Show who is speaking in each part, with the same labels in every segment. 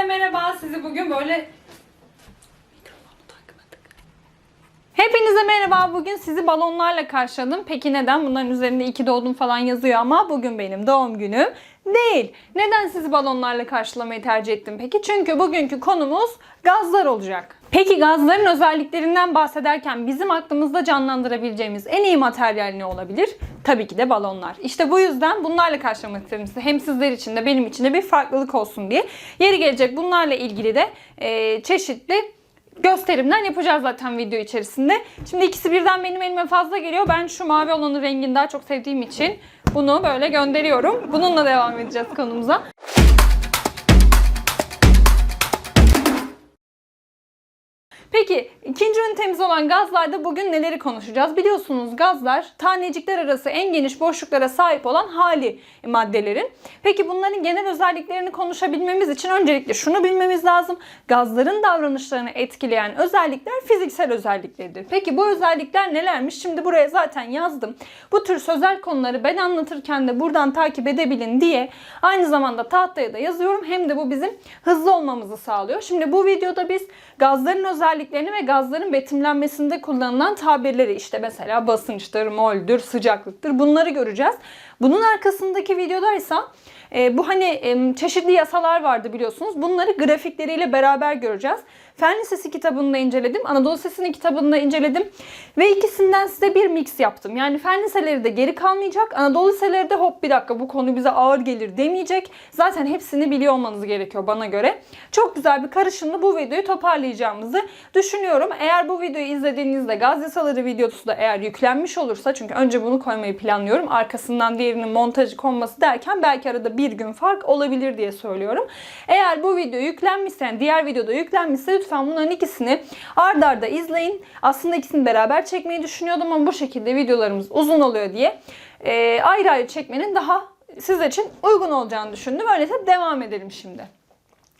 Speaker 1: Hepinize merhaba. Sizi bugün böyle Hepinize merhaba. Bugün sizi balonlarla karşıladım. Peki neden? Bunların üzerinde iki doğdum falan yazıyor ama bugün benim doğum günüm değil. Neden sizi balonlarla karşılamayı tercih ettim peki? Çünkü bugünkü konumuz gazlar olacak. Peki gazların özelliklerinden bahsederken bizim aklımızda canlandırabileceğimiz en iyi materyal ne olabilir? Tabii ki de balonlar. İşte bu yüzden bunlarla karşılamak istedim size. Hem sizler için de benim için de bir farklılık olsun diye. Yeri gelecek bunlarla ilgili de e, çeşitli gösterimler yapacağız zaten video içerisinde. Şimdi ikisi birden benim elime fazla geliyor. Ben şu mavi olanın rengini daha çok sevdiğim için bunu böyle gönderiyorum. Bununla devam edeceğiz konumuza. Peki ikinci ünitemiz olan gazlarda bugün neleri konuşacağız? Biliyorsunuz gazlar tanecikler arası en geniş boşluklara sahip olan hali maddelerin. Peki bunların genel özelliklerini konuşabilmemiz için öncelikle şunu bilmemiz lazım. Gazların davranışlarını etkileyen özellikler fiziksel özellikleridir. Peki bu özellikler nelermiş? Şimdi buraya zaten yazdım. Bu tür sözel konuları ben anlatırken de buradan takip edebilin diye aynı zamanda tahtaya da yazıyorum. Hem de bu bizim hızlı olmamızı sağlıyor. Şimdi bu videoda biz gazların özelliklerini ve gazların betimlenmesinde kullanılan tabirleri işte mesela basınçtır, moldür, sıcaklıktır bunları göreceğiz. Bunun arkasındaki videodaysa e, bu hani e, çeşitli yasalar vardı biliyorsunuz. Bunları grafikleriyle beraber göreceğiz. Fen Lisesi kitabını da inceledim. Anadolu Lisesi'nin kitabını da inceledim. Ve ikisinden size bir mix yaptım. Yani fen liseleri de geri kalmayacak. Anadolu liseleri de hop bir dakika bu konu bize ağır gelir demeyecek. Zaten hepsini biliyor olmanız gerekiyor bana göre. Çok güzel bir karışımla bu videoyu toparlayacağımızı düşünüyorum. Eğer bu videoyu izlediğinizde gaz yasaları videosu da eğer yüklenmiş olursa çünkü önce bunu koymayı planlıyorum. Arkasından diğerinin montajı konması derken belki arada bir gün fark olabilir diye söylüyorum. Eğer bu video yüklenmişse yani diğer videoda yüklenmişse lütfen bunların ikisini ard arda izleyin. Aslında ikisini beraber çekmeyi düşünüyordum ama bu şekilde videolarımız uzun oluyor diye e, ayrı ayrı çekmenin daha sizler için uygun olacağını düşündüm. Öyleyse devam edelim şimdi.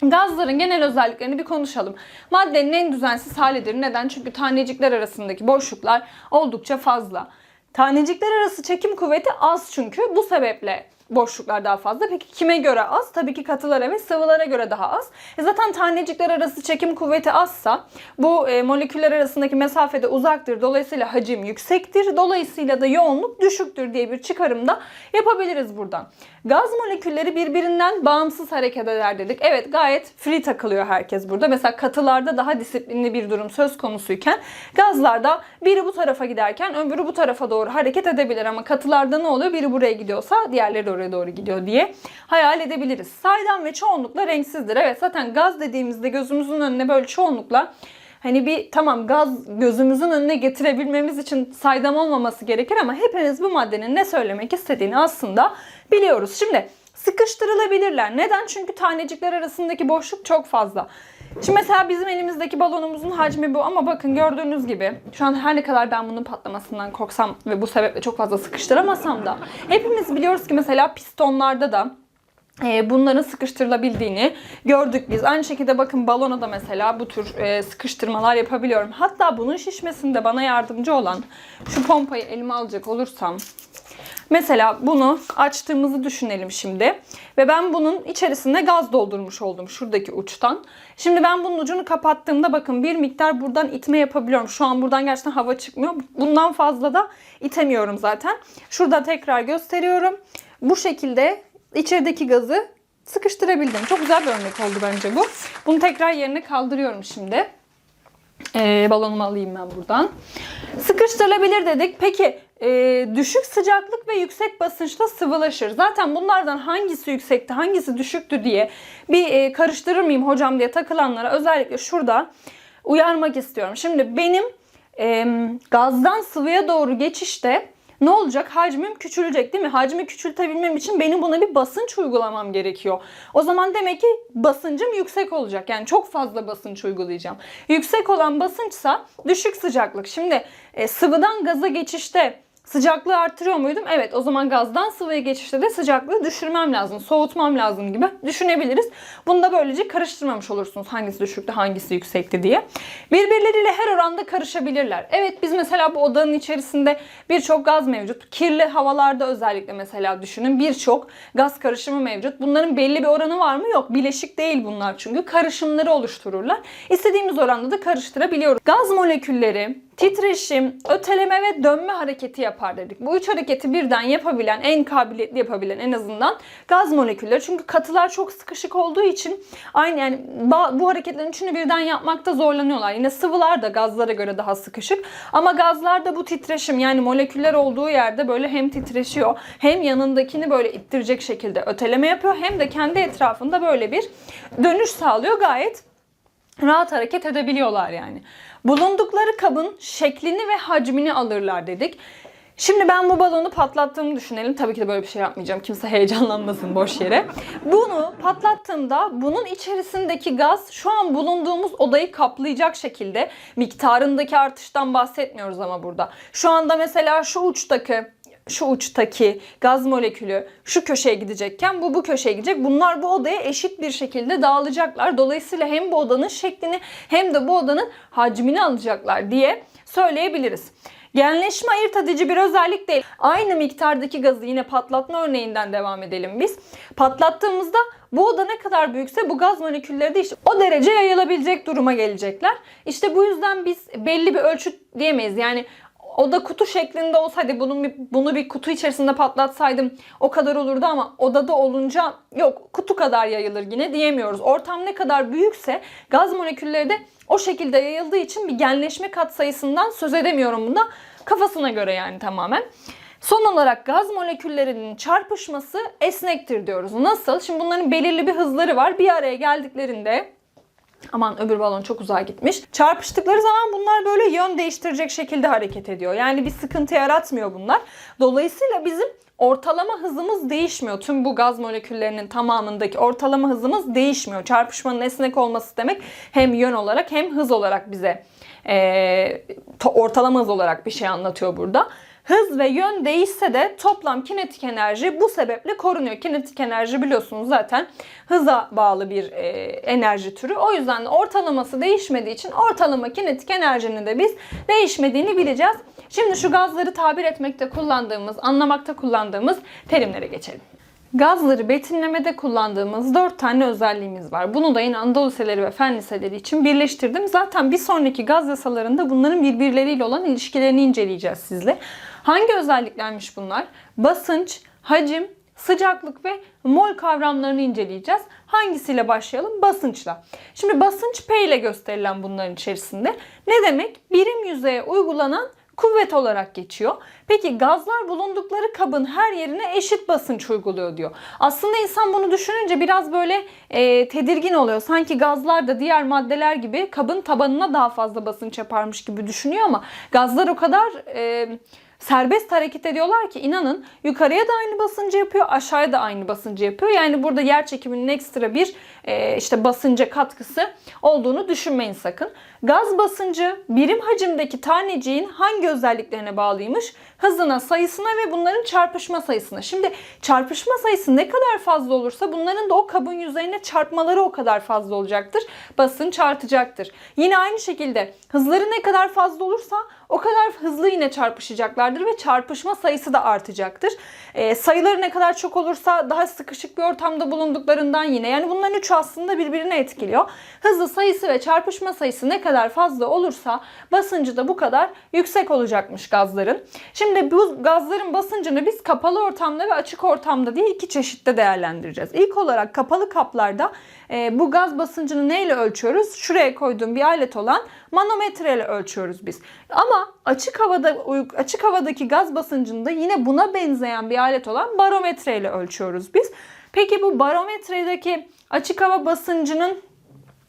Speaker 1: Gazların genel özelliklerini bir konuşalım. Maddenin en düzensiz halidir. Neden? Çünkü tanecikler arasındaki boşluklar oldukça fazla. Tanecikler arası çekim kuvveti az çünkü. Bu sebeple boşluklar daha fazla. Peki kime göre az? Tabii ki katılara ve sıvılara göre daha az. E zaten tanecikler arası çekim kuvveti azsa bu e, moleküller arasındaki mesafede uzaktır. Dolayısıyla hacim yüksektir. Dolayısıyla da yoğunluk düşüktür diye bir çıkarım da yapabiliriz buradan. Gaz molekülleri birbirinden bağımsız hareket eder dedik. Evet gayet free takılıyor herkes burada. Mesela katılarda daha disiplinli bir durum söz konusuyken gazlarda biri bu tarafa giderken öbürü bu tarafa doğru hareket edebilir. Ama katılarda ne oluyor? Biri buraya gidiyorsa diğerleri de oraya doğru gidiyor diye hayal edebiliriz. Saydam ve çoğunlukla renksizdir. Evet zaten gaz dediğimizde gözümüzün önüne böyle çoğunlukla Hani bir tamam gaz gözümüzün önüne getirebilmemiz için saydam olmaması gerekir ama hepimiz bu maddenin ne söylemek istediğini aslında biliyoruz. Şimdi sıkıştırılabilirler. Neden? Çünkü tanecikler arasındaki boşluk çok fazla. Şimdi mesela bizim elimizdeki balonumuzun hacmi bu ama bakın gördüğünüz gibi şu an her ne kadar ben bunun patlamasından korksam ve bu sebeple çok fazla sıkıştıramasam da hepimiz biliyoruz ki mesela pistonlarda da e, bunların sıkıştırılabildiğini gördük biz. Aynı şekilde bakın balona da mesela bu tür e, sıkıştırmalar yapabiliyorum. Hatta bunun şişmesinde bana yardımcı olan şu pompayı elime alacak olursam Mesela bunu açtığımızı düşünelim şimdi. Ve ben bunun içerisine gaz doldurmuş oldum şuradaki uçtan. Şimdi ben bunun ucunu kapattığımda bakın bir miktar buradan itme yapabiliyorum. Şu an buradan gerçekten hava çıkmıyor. Bundan fazla da itemiyorum zaten. Şurada tekrar gösteriyorum. Bu şekilde içerideki gazı sıkıştırabildim. Çok güzel bir örnek oldu bence bu. Bunu tekrar yerine kaldırıyorum şimdi. Ee, balonumu alayım ben buradan. Sıkıştırılabilir dedik. Peki e, düşük sıcaklık ve yüksek basınçta sıvılaşır. Zaten bunlardan hangisi yüksekti, hangisi düşüktü diye bir e, karıştırır mıyım hocam diye takılanlara özellikle şurada uyarmak istiyorum. Şimdi benim e, gazdan sıvıya doğru geçişte ne olacak? Hacmim küçülecek değil mi? Hacmi küçültebilmem için benim buna bir basınç uygulamam gerekiyor. O zaman demek ki basıncım yüksek olacak. Yani çok fazla basınç uygulayacağım. Yüksek olan basınçsa düşük sıcaklık. Şimdi e, sıvıdan gaza geçişte sıcaklığı arttırıyor muydum? Evet o zaman gazdan sıvıya geçişte de sıcaklığı düşürmem lazım, soğutmam lazım gibi düşünebiliriz. Bunu da böylece karıştırmamış olursunuz hangisi düşüktü hangisi yüksekti diye. Birbirleriyle her oranda karışabilirler. Evet biz mesela bu odanın içerisinde birçok gaz mevcut. Kirli havalarda özellikle mesela düşünün birçok gaz karışımı mevcut. Bunların belli bir oranı var mı? Yok. Bileşik değil bunlar çünkü karışımları oluştururlar. İstediğimiz oranda da karıştırabiliyoruz. Gaz molekülleri titreşim, öteleme ve dönme hareketi yapar dedik. Bu üç hareketi birden yapabilen, en kabiliyetli yapabilen en azından gaz molekülleri. Çünkü katılar çok sıkışık olduğu için aynı yani bu hareketlerin üçünü birden yapmakta zorlanıyorlar. Yine sıvılar da gazlara göre daha sıkışık. Ama gazlarda bu titreşim yani moleküller olduğu yerde böyle hem titreşiyor hem yanındakini böyle ittirecek şekilde öteleme yapıyor hem de kendi etrafında böyle bir dönüş sağlıyor. Gayet rahat hareket edebiliyorlar yani. Bulundukları kabın şeklini ve hacmini alırlar dedik. Şimdi ben bu balonu patlattığımı düşünelim. Tabii ki de böyle bir şey yapmayacağım. Kimse heyecanlanmasın boş yere. Bunu patlattığımda bunun içerisindeki gaz şu an bulunduğumuz odayı kaplayacak şekilde miktarındaki artıştan bahsetmiyoruz ama burada. Şu anda mesela şu uçtaki şu uçtaki gaz molekülü şu köşeye gidecekken bu bu köşeye gidecek. Bunlar bu odaya eşit bir şekilde dağılacaklar. Dolayısıyla hem bu odanın şeklini hem de bu odanın hacmini alacaklar diye söyleyebiliriz. Genleşme ayırt edici bir özellik değil. Aynı miktardaki gazı yine patlatma örneğinden devam edelim biz. Patlattığımızda bu oda ne kadar büyükse bu gaz molekülleri de işte o derece yayılabilecek duruma gelecekler. İşte bu yüzden biz belli bir ölçüt diyemeyiz. Yani oda kutu şeklinde olsaydı bunu bir, bunu bir kutu içerisinde patlatsaydım o kadar olurdu ama odada olunca yok kutu kadar yayılır yine diyemiyoruz. Ortam ne kadar büyükse gaz molekülleri de o şekilde yayıldığı için bir genleşme katsayısından söz edemiyorum bunda. Kafasına göre yani tamamen. Son olarak gaz moleküllerinin çarpışması esnektir diyoruz. Nasıl? Şimdi bunların belirli bir hızları var. Bir araya geldiklerinde Aman öbür balon çok uzağa gitmiş. Çarpıştıkları zaman bunlar böyle yön değiştirecek şekilde hareket ediyor. Yani bir sıkıntı yaratmıyor bunlar. Dolayısıyla bizim ortalama hızımız değişmiyor. Tüm bu gaz moleküllerinin tamamındaki ortalama hızımız değişmiyor. Çarpışmanın esnek olması demek hem yön olarak hem hız olarak bize e, ortalama hız olarak bir şey anlatıyor burada. Hız ve yön değişse de toplam kinetik enerji bu sebeple korunuyor. Kinetik enerji biliyorsunuz zaten hıza bağlı bir e, enerji türü. O yüzden de ortalaması değişmediği için ortalama kinetik enerjinin de biz değişmediğini bileceğiz. Şimdi şu gazları tabir etmekte kullandığımız, anlamakta kullandığımız terimlere geçelim. Gazları betimlemede kullandığımız 4 tane özelliğimiz var. Bunu da yine Anadolu liseleri ve fen liseleri için birleştirdim. Zaten bir sonraki gaz yasalarında bunların birbirleriyle olan ilişkilerini inceleyeceğiz sizle. Hangi özelliklermiş bunlar? Basınç, hacim, sıcaklık ve mol kavramlarını inceleyeceğiz. Hangisiyle başlayalım? Basınçla. Şimdi basınç P ile gösterilen bunların içerisinde. Ne demek? Birim yüzeye uygulanan kuvvet olarak geçiyor. Peki gazlar bulundukları kabın her yerine eşit basınç uyguluyor diyor. Aslında insan bunu düşününce biraz böyle e, tedirgin oluyor. Sanki gazlar da diğer maddeler gibi kabın tabanına daha fazla basınç yaparmış gibi düşünüyor ama gazlar o kadar... E, serbest hareket ediyorlar ki inanın yukarıya da aynı basıncı yapıyor, aşağıya da aynı basıncı yapıyor. Yani burada yer çekiminin ekstra bir e, işte basınca katkısı olduğunu düşünmeyin sakın. Gaz basıncı birim hacimdeki taneciğin hangi özelliklerine bağlıymış? Hızına, sayısına ve bunların çarpışma sayısına. Şimdi çarpışma sayısı ne kadar fazla olursa bunların da o kabın yüzeyine çarpmaları o kadar fazla olacaktır. Basınç artacaktır. Yine aynı şekilde hızları ne kadar fazla olursa o kadar hızlı yine çarpışacaklardır ve çarpışma sayısı da artacaktır. E, sayıları ne kadar çok olursa daha sıkışık bir ortamda bulunduklarından yine. Yani bunların üçü aslında birbirini etkiliyor. Hızı sayısı ve çarpışma sayısı ne kadar fazla olursa basıncı da bu kadar yüksek olacakmış gazların. Şimdi bu gazların basıncını biz kapalı ortamda ve açık ortamda diye iki çeşitte değerlendireceğiz. İlk olarak kapalı kaplarda e, bu gaz basıncını neyle ölçüyoruz? Şuraya koyduğum bir alet olan manometre ile ölçüyoruz biz. Ama açık havada açık havadaki gaz basıncını da yine buna benzeyen bir alet olan barometre ile ölçüyoruz biz. Peki bu barometredeki açık hava basıncının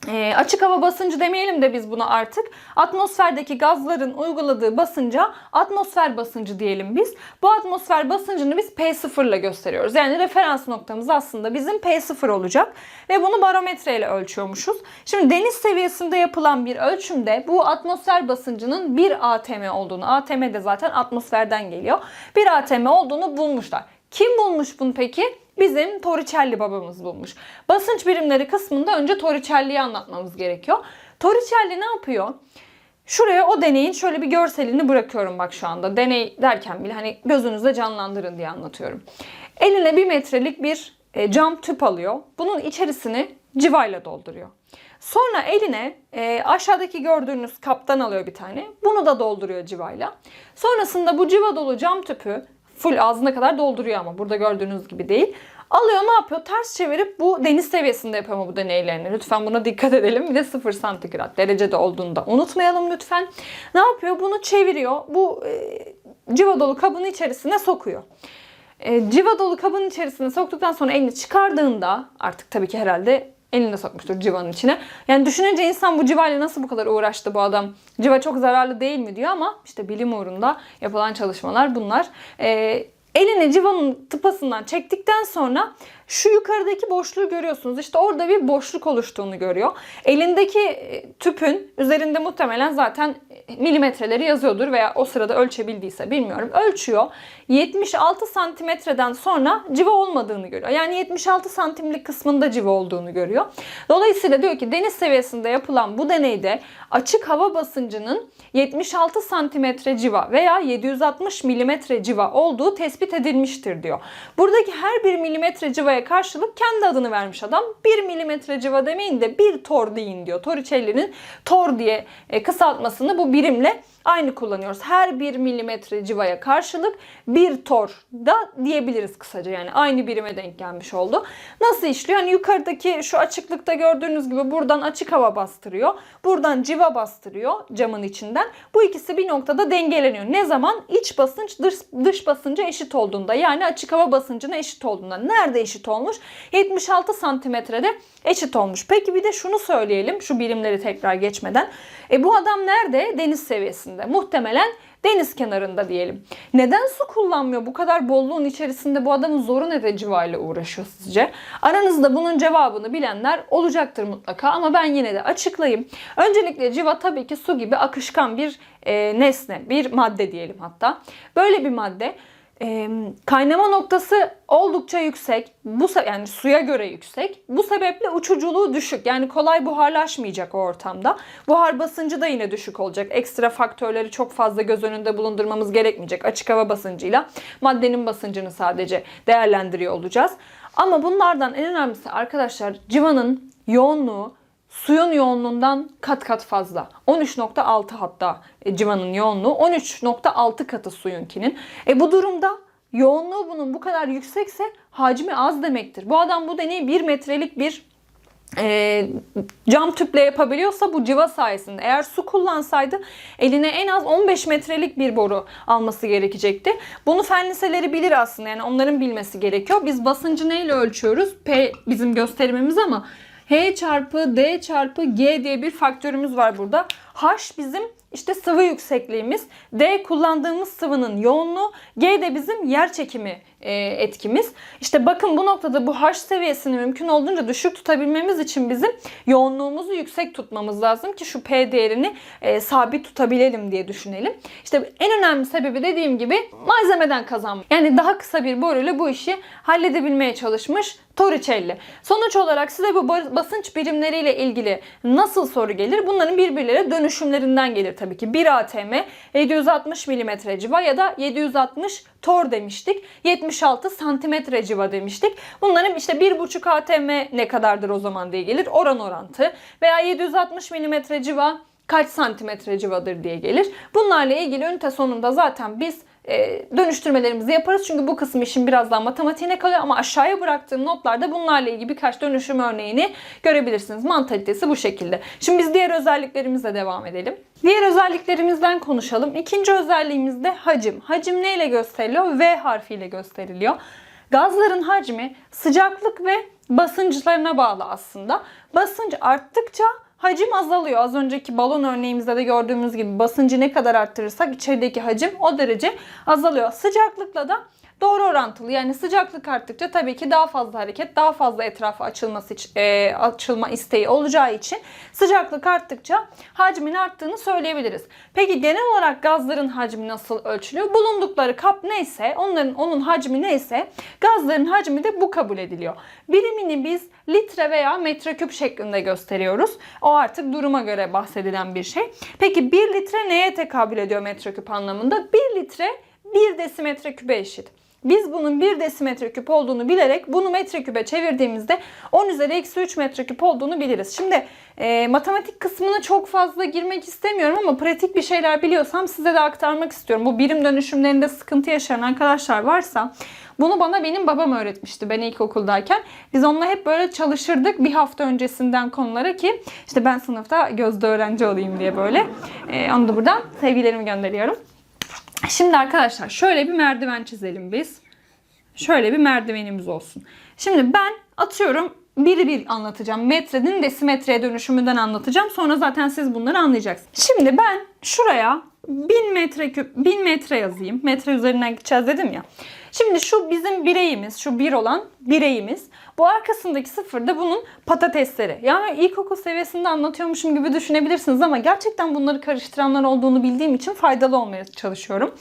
Speaker 1: e, açık hava basıncı demeyelim de biz buna artık. Atmosferdeki gazların uyguladığı basınca atmosfer basıncı diyelim biz. Bu atmosfer basıncını biz P0 ile gösteriyoruz. Yani referans noktamız aslında bizim P0 olacak. Ve bunu barometre ile ölçüyormuşuz. Şimdi deniz seviyesinde yapılan bir ölçümde bu atmosfer basıncının 1 atm olduğunu, atm de zaten atmosferden geliyor. 1 atm olduğunu bulmuşlar. Kim bulmuş bunu peki? Bizim Torricelli babamız bulmuş. Basınç birimleri kısmında önce Torricelli'yi anlatmamız gerekiyor. Torricelli ne yapıyor? Şuraya o deneyin şöyle bir görselini bırakıyorum bak şu anda. Deney derken bile hani gözünüzde canlandırın diye anlatıyorum. Eline bir metrelik bir e, cam tüp alıyor. Bunun içerisini civayla dolduruyor. Sonra eline e, aşağıdaki gördüğünüz kaptan alıyor bir tane. Bunu da dolduruyor civayla. Sonrasında bu civa dolu cam tüpü full ağzına kadar dolduruyor ama burada gördüğünüz gibi değil. Alıyor ne yapıyor? Ters çevirip bu deniz seviyesinde yapıyor ama bu deneylerini. Lütfen buna dikkat edelim. Bir de 0 santigrat derecede olduğunu da unutmayalım lütfen. Ne yapıyor? Bunu çeviriyor. Bu e, civa dolu kabın içerisine sokuyor. E, civa dolu kabın içerisine soktuktan sonra elini çıkardığında artık tabii ki herhalde elini de sokmuştur civanın içine. Yani düşününce insan bu civayla nasıl bu kadar uğraştı bu adam? Civa çok zararlı değil mi diyor ama işte bilim uğrunda yapılan çalışmalar bunlar. Ee, elini civanın tıpasından çektikten sonra şu yukarıdaki boşluğu görüyorsunuz. İşte orada bir boşluk oluştuğunu görüyor. Elindeki e, tüpün üzerinde muhtemelen zaten milimetreleri yazıyordur veya o sırada ölçebildiyse bilmiyorum. Ölçüyor. 76 santimetreden sonra civa olmadığını görüyor. Yani 76 santimlik kısmında civa olduğunu görüyor. Dolayısıyla diyor ki deniz seviyesinde yapılan bu deneyde açık hava basıncının 76 santimetre civa veya 760 milimetre civa olduğu tespit edilmiştir diyor. Buradaki her bir milimetre civaya karşılık kendi adını vermiş adam. 1 milimetre civa demeyin de bir tor deyin diyor. Torricelli'nin tor diye e, kısaltmasını bu birimle aynı kullanıyoruz. Her 1 milimetre civaya karşılık bir tor da diyebiliriz kısaca. Yani aynı birime denk gelmiş oldu. Nasıl işliyor? Hani yukarıdaki şu açıklıkta gördüğünüz gibi buradan açık hava bastırıyor. Buradan civa bastırıyor camın içinden. Bu ikisi bir noktada dengeleniyor. Ne zaman? İç basınç dış, dış basınca eşit olduğunda. Yani açık hava basıncına eşit olduğunda. Nerede eşit olmuş? 76 santimetrede eşit olmuş. Peki bir de şunu söyleyelim. Şu birimleri tekrar geçmeden. E bu adam nerede? Deniz seviyesinde. Muhtemelen deniz kenarında diyelim. Neden su kullanmıyor? Bu kadar bolluğun içerisinde bu adamın zoru ne de civayla uğraşıyor sizce? Aranızda bunun cevabını bilenler olacaktır mutlaka ama ben yine de açıklayayım. Öncelikle civa tabii ki su gibi akışkan bir e, nesne, bir madde diyelim hatta. Böyle bir madde e, kaynama noktası oldukça yüksek. Bu yani suya göre yüksek. Bu sebeple uçuculuğu düşük. Yani kolay buharlaşmayacak o ortamda. Buhar basıncı da yine düşük olacak. Ekstra faktörleri çok fazla göz önünde bulundurmamız gerekmeyecek. Açık hava basıncıyla maddenin basıncını sadece değerlendiriyor olacağız. Ama bunlardan en önemlisi arkadaşlar civanın yoğunluğu suyun yoğunluğundan kat kat fazla. 13.6 hatta e, civanın yoğunluğu 13.6 katı suyunkinin. E bu durumda yoğunluğu bunun bu kadar yüksekse hacmi az demektir. Bu adam bu deneyi 1 metrelik bir e, cam tüple yapabiliyorsa bu civa sayesinde. Eğer su kullansaydı eline en az 15 metrelik bir boru alması gerekecekti. Bunu fen liseleri bilir aslında yani onların bilmesi gerekiyor. Biz basıncı neyle ölçüyoruz? P bizim gösterimimiz ama H çarpı D çarpı G diye bir faktörümüz var burada. H bizim işte sıvı yüksekliğimiz, D kullandığımız sıvının yoğunluğu, G de bizim yer çekimi etkimiz. İşte bakın bu noktada bu H seviyesini mümkün olduğunca düşük tutabilmemiz için bizim yoğunluğumuzu yüksek tutmamız lazım ki şu P değerini e, sabit tutabilelim diye düşünelim. İşte en önemli sebebi dediğim gibi malzemeden kazanmak. Yani daha kısa bir boruyla bu işi halledebilmeye çalışmış Torricelli. Sonuç olarak size bu basınç birimleriyle ilgili nasıl soru gelir? Bunların birbirleriyle dönüşümlerinden gelir tabii ki. 1 atm 760 mm civa ya da 760 tor demiştik. 76 santimetre civa demiştik. Bunların işte 1,5 atm ne kadardır o zaman diye gelir. Oran orantı veya 760 mm civa kaç santimetre civadır diye gelir. Bunlarla ilgili ünite sonunda zaten biz e, dönüştürmelerimizi yaparız. Çünkü bu kısım işin biraz daha matematiğine kalıyor ama aşağıya bıraktığım notlarda bunlarla ilgili birkaç dönüşüm örneğini görebilirsiniz. Mantalitesi bu şekilde. Şimdi biz diğer özelliklerimizle devam edelim. Diğer özelliklerimizden konuşalım. İkinci özelliğimiz de hacim. Hacim neyle gösteriliyor? V harfiyle gösteriliyor. Gazların hacmi sıcaklık ve basınçlarına bağlı aslında. Basınç arttıkça hacim azalıyor. Az önceki balon örneğimizde de gördüğümüz gibi basıncı ne kadar arttırırsak içerideki hacim o derece azalıyor. Sıcaklıkla da doğru orantılı. Yani sıcaklık arttıkça tabii ki daha fazla hareket, daha fazla etrafa açılması e, açılma isteği olacağı için sıcaklık arttıkça hacmin arttığını söyleyebiliriz. Peki genel olarak gazların hacmi nasıl ölçülüyor? Bulundukları kap neyse, onların onun hacmi neyse gazların hacmi de bu kabul ediliyor. Birimini biz litre veya metreküp şeklinde gösteriyoruz. O artık duruma göre bahsedilen bir şey. Peki 1 litre neye tekabül ediyor metreküp anlamında? 1 litre 1 desimetre küpe eşit. Biz bunun 1 desimetre küp olduğunu bilerek bunu metreküpe çevirdiğimizde 10 üzeri eksi 3 metreküp olduğunu biliriz. Şimdi e, matematik kısmına çok fazla girmek istemiyorum ama pratik bir şeyler biliyorsam size de aktarmak istiyorum. Bu birim dönüşümlerinde sıkıntı yaşayan arkadaşlar varsa bunu bana benim babam öğretmişti ben ilkokuldayken. Biz onunla hep böyle çalışırdık bir hafta öncesinden konulara ki işte ben sınıfta gözde öğrenci olayım diye böyle. E, onu da buradan sevgilerimi gönderiyorum. Şimdi arkadaşlar şöyle bir merdiven çizelim biz. Şöyle bir merdivenimiz olsun. Şimdi ben atıyorum biri bir anlatacağım. Metrenin desimetreye dönüşümünden anlatacağım. Sonra zaten siz bunları anlayacaksınız. Şimdi ben şuraya 1000 metre küp 1000 metre yazayım. Metre üzerinden gideceğiz dedim ya. Şimdi şu bizim bireyimiz, şu bir olan bireyimiz. Bu arkasındaki sıfır da bunun patatesleri. Yani ilkokul seviyesinde anlatıyormuşum gibi düşünebilirsiniz ama gerçekten bunları karıştıranlar olduğunu bildiğim için faydalı olmaya çalışıyorum.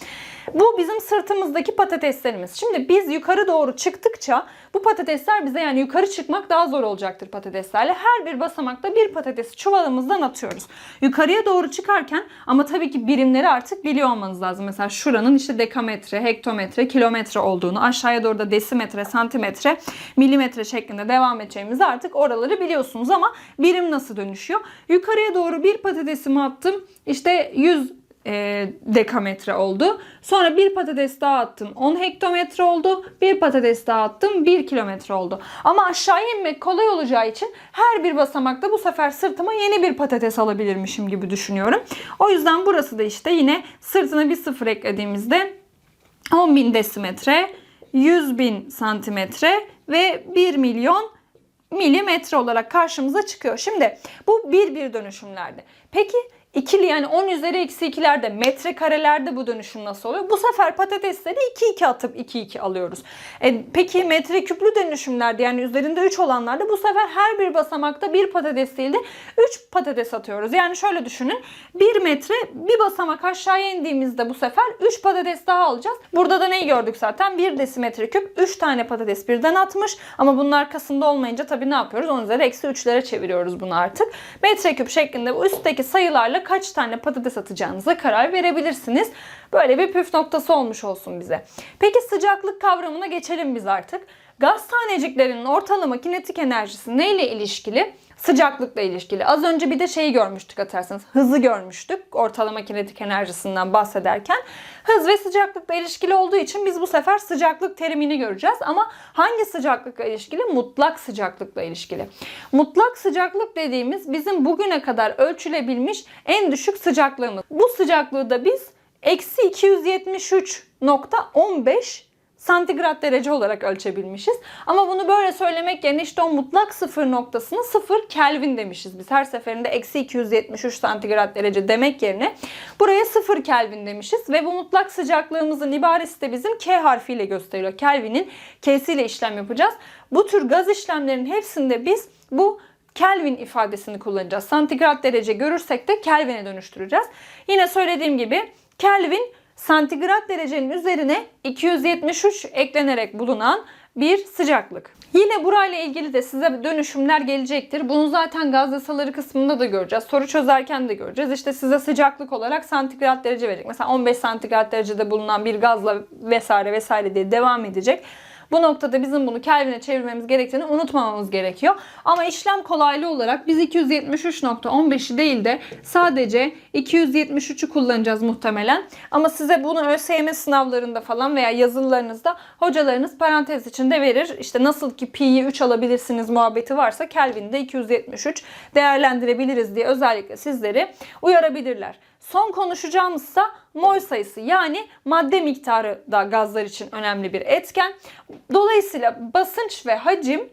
Speaker 1: Bu bizim sırtımızdaki patateslerimiz. Şimdi biz yukarı doğru çıktıkça bu patatesler bize yani yukarı çıkmak daha zor olacaktır patateslerle. Her bir basamakta bir patatesi çuvalımızdan atıyoruz. Yukarıya doğru çıkarken ama tabii ki birimleri artık biliyor olmanız lazım. Mesela şuranın işte dekametre, hektometre, kilometre olduğunu, aşağıya doğru da desimetre, santimetre, milimetre şeklinde devam edeceğimizi artık oraları biliyorsunuz ama birim nasıl dönüşüyor? Yukarıya doğru bir patatesimi attım. İşte 100 e, dekametre oldu. Sonra bir patates daha attım 10 hektometre oldu. Bir patates daha attım 1 kilometre oldu. Ama aşağıya inmek kolay olacağı için her bir basamakta bu sefer sırtıma yeni bir patates alabilirmişim gibi düşünüyorum. O yüzden burası da işte yine sırtına bir sıfır eklediğimizde 10.000 desimetre, 100.000 santimetre ve 1 milyon milimetre olarak karşımıza çıkıyor. Şimdi bu bir bir dönüşümlerde. Peki ikili yani 10 üzeri eksi 2'lerde metrekarelerde bu dönüşüm nasıl oluyor? Bu sefer patatesleri 2 2 atıp 2 2 alıyoruz. E, peki metreküplü dönüşümlerde yani üzerinde 3 olanlarda bu sefer her bir basamakta bir patates değil de 3 patates atıyoruz. Yani şöyle düşünün 1 metre bir basamak aşağıya indiğimizde bu sefer 3 patates daha alacağız. Burada da neyi gördük zaten? 1 desimetre küp 3 tane patates birden atmış ama bunun arkasında olmayınca tabii ne yapıyoruz? 10 üzeri eksi 3'lere çeviriyoruz bunu artık. Metreküp şeklinde bu üstteki sayılarla kaç tane patates atacağınıza karar verebilirsiniz. Böyle bir püf noktası olmuş olsun bize. Peki sıcaklık kavramına geçelim biz artık. Gaz taneciklerinin ortalama kinetik enerjisi neyle ilişkili? Sıcaklıkla ilişkili. Az önce bir de şeyi görmüştük hatırlarsanız. Hızı görmüştük ortalama kinetik enerjisinden bahsederken. Hız ve sıcaklıkla ilişkili olduğu için biz bu sefer sıcaklık terimini göreceğiz. Ama hangi sıcaklıkla ilişkili? Mutlak sıcaklıkla ilişkili. Mutlak sıcaklık dediğimiz bizim bugüne kadar ölçülebilmiş en düşük sıcaklığımız. Bu sıcaklığı da biz eksi 273.15 santigrat derece olarak ölçebilmişiz. Ama bunu böyle söylemek yerine işte o mutlak sıfır noktasını sıfır Kelvin demişiz. Biz her seferinde eksi 273 santigrat derece demek yerine buraya sıfır Kelvin demişiz. Ve bu mutlak sıcaklığımızın ibaresi de bizim K harfiyle gösteriliyor. Kelvin'in K'siyle işlem yapacağız. Bu tür gaz işlemlerinin hepsinde biz bu Kelvin ifadesini kullanacağız. Santigrat derece görürsek de Kelvin'e dönüştüreceğiz. Yine söylediğim gibi Kelvin santigrat derecenin üzerine 273 eklenerek bulunan bir sıcaklık. Yine burayla ilgili de size dönüşümler gelecektir. Bunu zaten gaz yasaları kısmında da göreceğiz. Soru çözerken de göreceğiz. İşte size sıcaklık olarak santigrat derece verecek. Mesela 15 santigrat derecede bulunan bir gazla vesaire vesaire diye devam edecek. Bu noktada bizim bunu Kelvin'e çevirmemiz gerektiğini unutmamamız gerekiyor. Ama işlem kolaylığı olarak biz 273.15'i değil de sadece 273'ü kullanacağız muhtemelen. Ama size bunu ÖSYM sınavlarında falan veya yazılılarınızda hocalarınız parantez içinde verir. İşte nasıl ki pi'yi 3 alabilirsiniz muhabbeti varsa Kelvin'de 273 değerlendirebiliriz diye özellikle sizleri uyarabilirler. Son konuşacağımızsa mol sayısı yani madde miktarı da gazlar için önemli bir etken. Dolayısıyla basınç ve hacim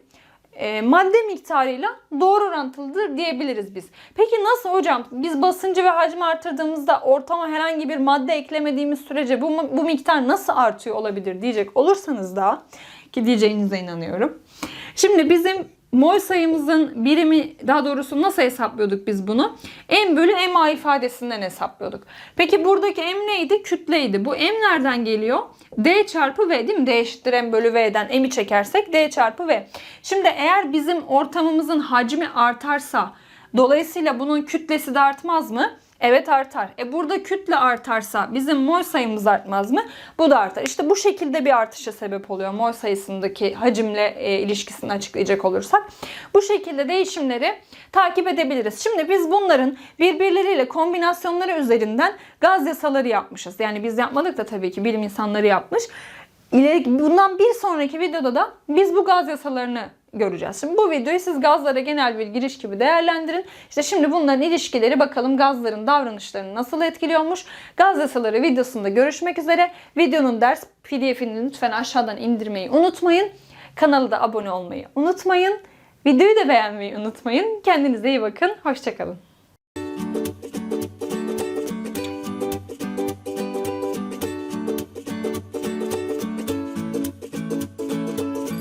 Speaker 1: e, madde miktarıyla doğru orantılıdır diyebiliriz biz. Peki nasıl hocam? Biz basıncı ve hacmi artırdığımızda ortama herhangi bir madde eklemediğimiz sürece bu, bu miktar nasıl artıyor olabilir diyecek olursanız da ki diyeceğinize inanıyorum. Şimdi bizim mol sayımızın birimi daha doğrusu nasıl hesaplıyorduk biz bunu? M bölü MA ifadesinden hesaplıyorduk. Peki buradaki M neydi? Kütleydi. Bu M nereden geliyor? D çarpı V değil mi? D eşittir M bölü V'den M'i çekersek D çarpı V. Şimdi eğer bizim ortamımızın hacmi artarsa dolayısıyla bunun kütlesi de artmaz mı? Evet artar. E burada kütle artarsa bizim mol sayımız artmaz mı? Bu da artar. İşte bu şekilde bir artışa sebep oluyor mol sayısındaki hacimle e, ilişkisini açıklayacak olursak. Bu şekilde değişimleri takip edebiliriz. Şimdi biz bunların birbirleriyle kombinasyonları üzerinden gaz yasaları yapmışız. Yani biz yapmadık da tabii ki bilim insanları yapmış. İleri, bundan bir sonraki videoda da biz bu gaz yasalarını göreceğiz. Şimdi bu videoyu siz gazlara genel bir giriş gibi değerlendirin. İşte şimdi bunların ilişkileri bakalım gazların davranışlarını nasıl etkiliyormuş. Gaz yasaları videosunda görüşmek üzere. Videonun ders pdf'ini lütfen aşağıdan indirmeyi unutmayın. Kanala da abone olmayı unutmayın. Videoyu da beğenmeyi unutmayın. Kendinize iyi bakın. Hoşçakalın.